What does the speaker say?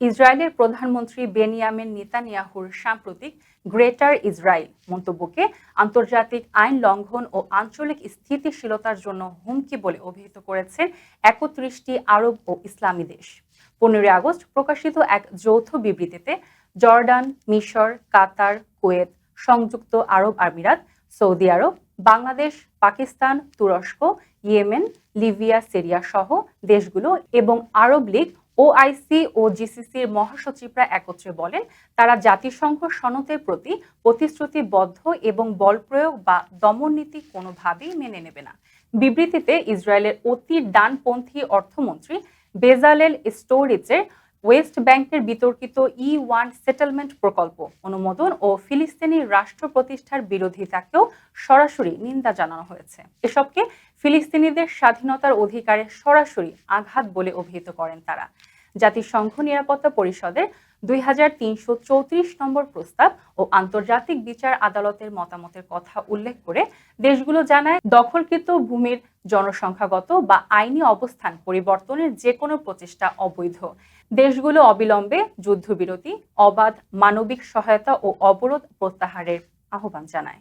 ইসরায়েলের প্রধানমন্ত্রী বেনিয়ামিন নেতানিয়াহুর সাম্প্রতিক গ্রেটার ইসরায়েল মন্তব্যকে আন্তর্জাতিক আইন লঙ্ঘন ও আঞ্চলিক স্থিতিশীলতার জন্য হুমকি বলে অভিহিত করেছেন একত্রিশটি আরব ও ইসলামী দেশ। পনেরোই আগস্ট প্রকাশিত এক যৌথ বিবৃতিতে জর্ডান, মিশর, কাতার, কুয়েত, সংযুক্ত আরব আমিরাত, সৌদি আরব, বাংলাদেশ, পাকিস্তান, তুরস্ক, ইয়েমেন, লিবিয়া, সিরিয়া সহ দেশগুলো এবং আরব লীগ ওআইসি ও জিসিসির মহাসচিবরা একত্রে বলেন, তারা জাতিসংঘ সনদের প্রতি প্রতিশ্রুতিবদ্ধ এবং বল প্রয়োগ বা দমন নীতি কোনোভাবেই মেনে নেবে না। বিবৃতিতে ইসরায়েলের অতি ডানপন্থী অর্থমন্ত্রী বেজালেল স্টোরিচের ওয়েস্ট ব্যাংকের বিতর্কিত ই ওয়ান সেটেলমেন্ট প্রকল্প অনুমোদন ও ফিলিস্তিনি রাষ্ট্র প্রতিষ্ঠার বিরোধিতাকেও সরাসরি নিন্দা জানানো হয়েছে। এসবকে ফিলিস্তিনিদের স্বাধীনতার অধিকারে সরাসরি আঘাত বলে অভিহিত করেন তারা। জাতিসংঘ নিরাপত্তা পরিষদের দুই হাজার তিনশো চৌত্রিশ নম্বর প্রস্তাব ও আন্তর্জাতিক বিচার আদালতের মতামতের কথা উল্লেখ করে দেশগুলো জানায়, দখলকৃত ভূমির জনসংখ্যাগত বা আইনি অবস্থান পরিবর্তনের যে কোনো প্রচেষ্টা অবৈধ। দেশগুলো অবিলম্বে যুদ্ধবিরতি, অবাধ মানবিক সহায়তা ও অবরোধ প্রত্যাহারের আহ্বান জানায়।